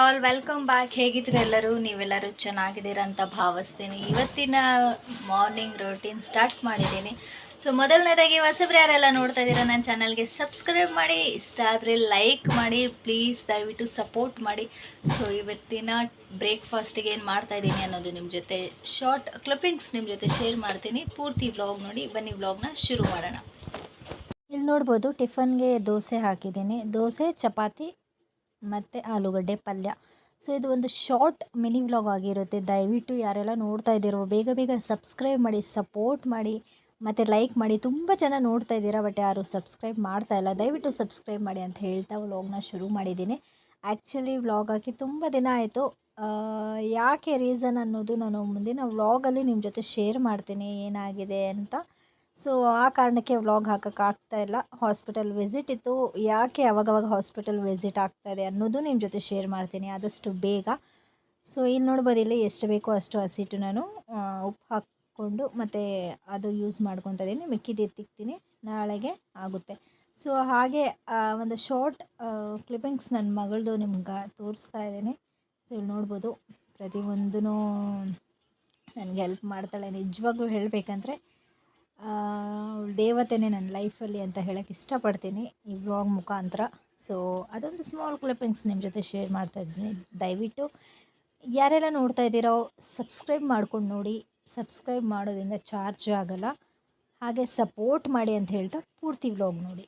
All welcome back ಹೇಗಿದ್ರೆ ಎಲ್ಲರೂ? ನೀವೆಲ್ಲರೂ ಚೆನ್ನಾಗಿದ್ದೀರಾ ಅಂತ ಭಾವಿಸ್ತೀನಿ. ಇವತ್ತಿನ ಮಾರ್ನಿಂಗ್ ರೂಟೀನ್ ಸ್ಟಾರ್ಟ್ ಮಾಡಿದ್ದೀನಿ. ಸೊ ಮೊದಲನೇದಾಗಿ ಹೊಸಬ್ರು ಯಾರೆಲ್ಲ ನೋಡ್ತಾ ಇದ್ದೀರಾ, ನನ್ನ ಚಾನಲ್ಗೆ ಸಬ್ಸ್ಕ್ರೈಬ್ ಮಾಡಿ. ಇಷ್ಟ ಆದರೆ ಲೈಕ್ ಮಾಡಿ. ಪ್ಲೀಸ್ ದಯವಿಟ್ಟು ಸಪೋರ್ಟ್ ಮಾಡಿ. ಸೊ ಇವತ್ತಿನ ಬ್ರೇಕ್ಫಾಸ್ಟಿಗೆ ಏನು ಮಾಡ್ತಾ ಇದ್ದೀನಿ ಅನ್ನೋದು ನಿಮ್ಮ ಜೊತೆ ಶಾರ್ಟ್ ಕ್ಲಿಪ್ಪಿಂಗ್ಸ್ ನಿಮ್ಮ ಜೊತೆ ಶೇರ್ ಮಾಡ್ತೀನಿ. ಪೂರ್ತಿ ವ್ಲಾಗ್ ನೋಡಿ. ಬನ್ನಿ ವ್ಲಾಗ್ನ ಶುರು ಮಾಡೋಣ. ಇಲ್ಲಿ ನೋಡ್ಬೋದು ಟಿಫನ್ಗೆ ದೋಸೆ ಹಾಕಿದ್ದೀನಿ. ದೋಸೆ, ಚಪಾತಿ ಮತ್ತು ಆಲೂಗಡ್ಡೆ ಪಲ್ಯ. ಸೊ ಇದು ಒಂದು ಶಾರ್ಟ್ ಮಿನಿ ವ್ಲಾಗ್ ಆಗಿರುತ್ತೆ. ದಯವಿಟ್ಟು ಯಾರೆಲ್ಲ ನೋಡ್ತಾ ಇದ್ದೀರೋ, ಬೇಗ ಬೇಗ ಸಬ್ಸ್ಕ್ರೈಬ್ ಮಾಡಿ ಸಪೋರ್ಟ್ ಮಾಡಿ, ಮತ್ತು ಲೈಕ್ ಮಾಡಿ. ತುಂಬ ಜನ ನೋಡ್ತಾ ಇದ್ದೀರಾ ಬಟ್ ಯಾರು ಸಬ್ಸ್ಕ್ರೈಬ್ ಮಾಡ್ತಾ ಇಲ್ಲ. ದಯವಿಟ್ಟು ಸಬ್ಸ್ಕ್ರೈಬ್ ಮಾಡಿ ಅಂತ ಹೇಳ್ತಾ ವ್ಲಾಗ್ನ ಶುರು ಮಾಡಿದ್ದೀನಿ. ಆ್ಯಕ್ಚುಲಿ ವ್ಲಾಗ್ ಹಾಕಿ ತುಂಬ ದಿನ ಆಯಿತು. ಯಾಕೆ ರೀಸನ್ ಅನ್ನೋದು ನಾನು ಮುಂದಿನ ವ್ಲಾಗಲ್ಲಿ ನಿಮ್ಮ ಜೊತೆ ಶೇರ್ ಮಾಡ್ತೀನಿ. ಏನಾಗಿದೆ ಅಂತ. ಸೊ, ಆ ಕಾರಣಕ್ಕೆ ವ್ಲಾಗ್ ಹಾಕೋಕ್ಕಾಗ್ತಾ ಇಲ್ಲ. ಹಾಸ್ಪಿಟಲ್ ವಿಸಿಟ್ ಇತ್ತು. ಯಾಕೆ ಅವಾಗವಾಗ ಹಾಸ್ಪಿಟಲ್ ವಿಸಿಟ್ ಆಗ್ತಾ ಇದೆ ಅನ್ನೋದು ನಿಮ್ಮ ಜೊತೆ ಶೇರ್ ಮಾಡ್ತೀನಿ. ಆದಷ್ಟು ಬೇಗ. ಸೊ ಇಲ್ಲಿ ನೋಡ್ಬೋದು ಇಲ್ಲಿ ಎಷ್ಟು ಬೇಕೋ ಅಷ್ಟು ಹಸಿಟ್ಟು ನಾನು ಉಪ್ಪು ಹಾಕ್ಕೊಂಡು ಮತ್ತು ಅದು ಯೂಸ್ ಮಾಡ್ಕೊತಾ ಇದ್ದೀನಿ. ಮಿಕ್ಕಿದ್ದು ಎತ್ತಿಕ್ತೀನಿ ನಾಳೆಗೆ ಆಗುತ್ತೆ. ಸೊ, ಹಾಗೆ ಒಂದು ಶಾರ್ಟ್ ಕ್ಲಿಪ್ಪಿಂಗ್ಸ್ ನನ್ನ ಮಗಳದು ನಿಮ್ಗೆ ತೋರಿಸ್ತಾ ಇದ್ದೀನಿ. ಸೊ, ಇಲ್ಲಿ ನೋಡ್ಬೋದು ಪ್ರತಿಯೊಂದೂ ನನಗೆ ಹೆಲ್ಪ್ ಮಾಡ್ತಾಳೆ. ನಿಜವಾಗ್ಲೂ ಹೇಳಬೇಕಂದ್ರೆ ಅವಳು ದೇವತೆನೇ ನನ್ನ ಲೈಫಲ್ಲಿ ಅಂತ ಹೇಳಕ್ಕೆ ಇಷ್ಟಪಡ್ತೀನಿ ಈ ವ್ಲಾಗ್ ಮುಖಾಂತರ. ಸೊ ಅದೊಂದು ಸ್ಮಾಲ್ ಕ್ಲಿಪ್ಪಿಂಗ್ಸ್ ನಿಮ್ಮ ಜೊತೆ ಶೇರ್ ಮಾಡ್ತಾ ಇದ್ದೀನಿ. ದಯವಿಟ್ಟು ಯಾರೆಲ್ಲ ನೋಡ್ತಾ ಇದ್ದೀರೋ ಸಬ್ಸ್ಕ್ರೈಬ್ ಮಾಡ್ಕೊಂಡು ನೋಡಿ. ಸಬ್ಸ್ಕ್ರೈಬ್ ಮಾಡೋದ್ರಿಂದ ಚಾರ್ಜ್ ಆಗಲ್ಲ. ಹಾಗೆ ಸಪೋರ್ಟ್ ಮಾಡಿ ಅಂತ ಹೇಳ್ತಾ ಪೂರ್ತಿ ವ್ಲಾಗ್ ನೋಡಿ.